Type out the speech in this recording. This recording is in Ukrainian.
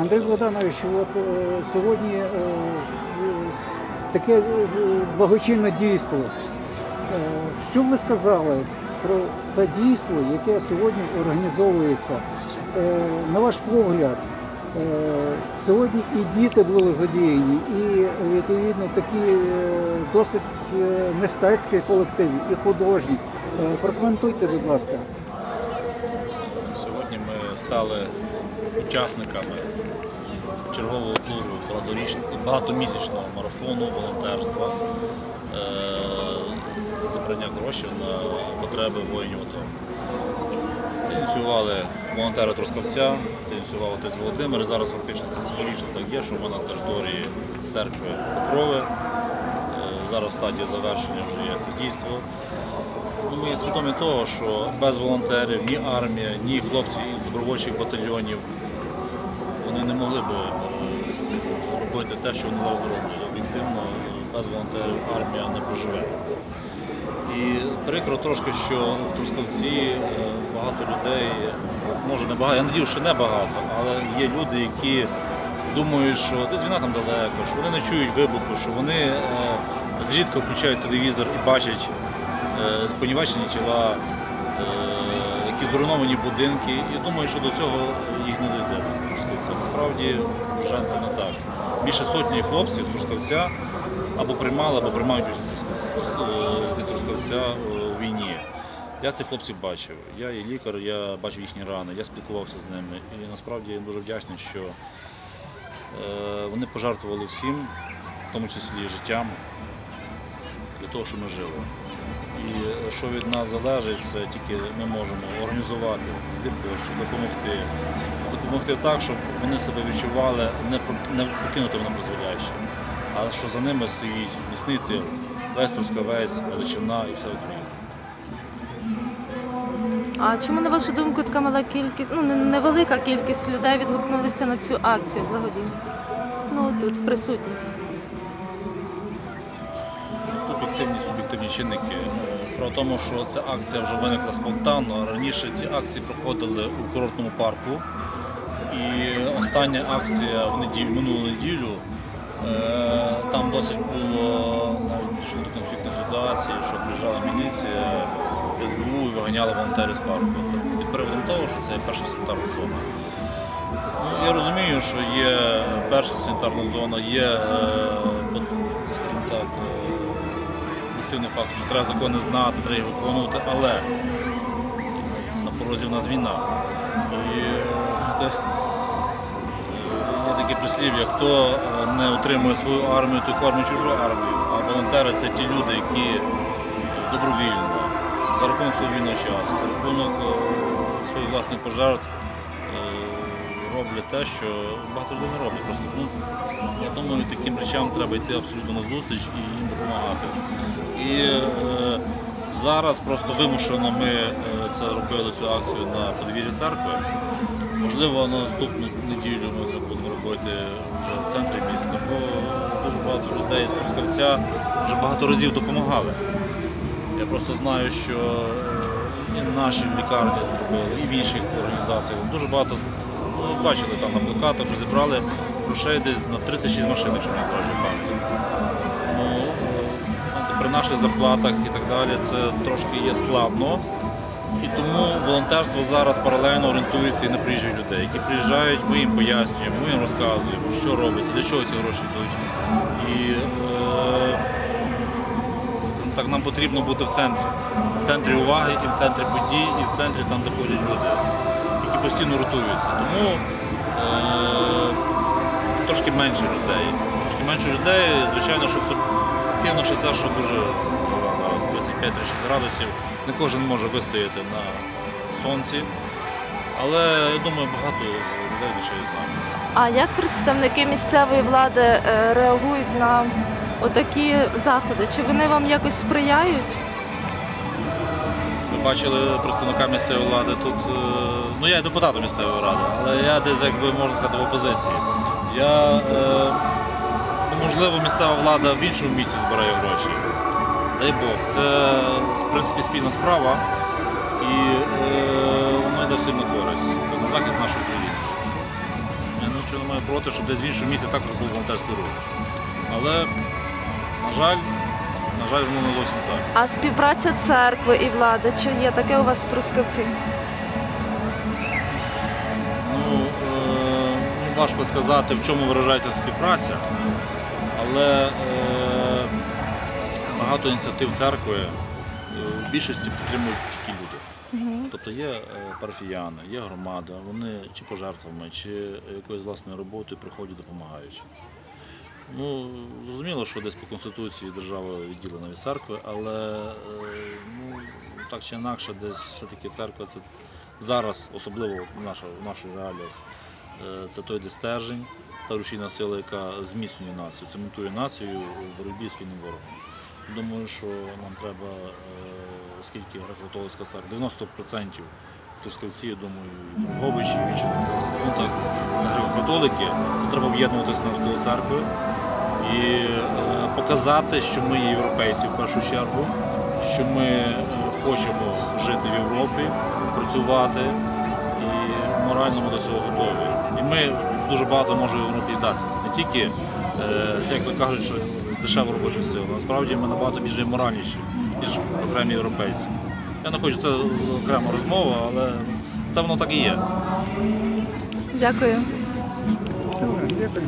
Андрій Богданович, от е, сьогодні е, е, таке благочинне дійство. Що ви сказали про це дійство, яке сьогодні організовується? На ваш погляд, сьогодні і діти були задіяні, і відповідно такі досить мистецькі колективи, і художні. Прокоментуйте, будь ласка. Сьогодні ми стали учасниками чергового туру багатомісячного марафону волонтерства, е, зібрання грошей на потреби воїнів АТО. Це ініціювали волонтери Трускавця, це ініціював отець Володимир. Зараз фактично це символічно так є, що ми на території церкви Покрови. Е, Зараз в стадії завершення вже є це. Ну, Ми свідомі того, що без волонтерів ні армія, ні хлопці добровольчих батальйонів вони не могли б е, робити те, що вони зараз роблять. Об'єктивно, без волонтерів армія не проживе. І прикро трошки, що в Трускавці е, багато людей, може не багато, я надію, що не багато, але є люди, які думають, що десь війна там далеко, що вони не чують вибуху, що вони е, зрідка включають телевізор і бачать спонівачені тіла, е, які зруйновані будинки, і думаю, що до цього їх не дійде. Насправді це не так. Більше сотні хлопців з Трускавця або приймали, або приймають від Трускавця е, у війні. Я цих хлопців бачив. Я є лікар, я бачив їхні рани, я спілкувався з ними. І насправді я дуже вдячний, що е, вони пожертвували всім, в тому числі життям, для того, щоб ми жили. І е, що від нас залежить, це тільки ми можемо організувати збір коштів, допомогти. Допомогти так, щоб вони себе відчували не, покинутими на призволяще, а що за ними стоїть міцний тил, весь Трускавець, Величина і вся Україна. А чому, на вашу думку, така мала кількість, ну невелика кількість людей відгукнулися на цю акцію благодійну? Ну тут присутні. Об'єктивні чинники. Е, Справа в тому, що ця акція вже виникла спонтанно. Раніше ці акції проходили у курортному парку. І остання акція в неділю, минулу неділю. е, Там досить було навіть до конфліктної ситуації, що приїжджала міліція, СБУ і виганяла волонтерів з парку. Це під приводом того, що це є перша санітарна зона. Ну, я розумію, що є перша санітарна зона, є, об'єктивний факт, що треба закони знати, треба їх виконувати, але на порозі в нас війна. І е, е, є таке прислів'я, хто е, не утримує свою армію, той кормить чужу армію. А волонтери це ті люди, які добровільно, за рахунок свого вільного часу, за рахунок своїх власних пожертв роблять те, що багато людей не роблять. Просто ну, я думаю, таким речам треба йти абсолютно на зустріч і їм допомагати. І е, зараз просто вимушено ми е, це робили цю акцію на подвір'ї церкви. Можливо, на наступну неділю ми це будемо робити вже в центрі міста, бо дуже багато людей з Трускавця вже багато разів допомагали. Я просто знаю, що е, і наші лікарні зробили, і в інших організаціях. Дуже багато ну, бачили там на плакатах, вже зібрали грошей десь на 36 машин, якщо не справді пам'ять. Ну, при наших зарплатах і так далі це трошки є складно. І тому волонтерство зараз паралельно орієнтується і на приїжджих людей, які приїжджають, ми їм пояснюємо, ми їм розказуємо, що робиться, для чого ці гроші йдуть. І е, так, нам потрібно бути в центрі. В центрі уваги і в центрі подій, і в центрі там, де ходять люди, постійно ротуються. Тому е, трошки менше людей. Трошки менше людей, звичайно, що активно ще це, що дуже зараз 25-36 градусів. Не кожен може вистояти на сонці. Але я думаю, багато людей лише з нами. А як представники місцевої влади е, реагують на отакі заходи? Чи вони вам якось сприяють? Ми бачили представника місцевої влади тут. е, Ну я є депутатом місцевої ради, але я десь, якби можна сказати, в опозиції. Я, е, ну, можливо, місцева влада в іншому місці збирає гроші. Дай Бог, це в принципі спільна справа і е, воно йде всім на користь. Це на захист нашої країни. Е, Ну, нічого не маю проти, щоб десь в іншому місці також був волонтерський рух. Але, на жаль, на жаль, воно не зовсім так. А співпраця церкви і влади, чи є таке у вас в Трускавці? Ну, е, ну, важко сказати, в чому виражається співпраця, але е, багато ініціатив церкви е, в більшості підтримують тільки люди. Тобто є е, парафіяни, є громада, вони чи пожертвами, чи якоюсь власною роботою приходять, допомагають. Ну, зрозуміло, що десь по Конституції держава відділена від церкви, але е, ну, так чи інакше, десь все-таки церква це зараз, особливо в наша, в нашій реаліях, е, це той де стержень, та рушійна сила, яка зміцнює націю, цементує націю у боротьбі з спільним ворогом. Думаю, що нам треба, е, оскільки греко-католицька церква, 90% Трускавці, я думаю, Дрогобичі, інші, ну так, це греко-католики, треба об'єднуватися навколо церкви і е, показати, що ми є європейці в першу чергу, що ми е, хочемо жити в Європі, працювати і морально ми до цього готові. І ми дуже багато можемо Європі дати. Не тільки, е, як ви кажуть, що дешева робоча сила. Насправді ми набагато більш моральніші, ніж окремі європейці. Я не хочу це окрема розмова, але це воно так і є. Дякую. Дякую.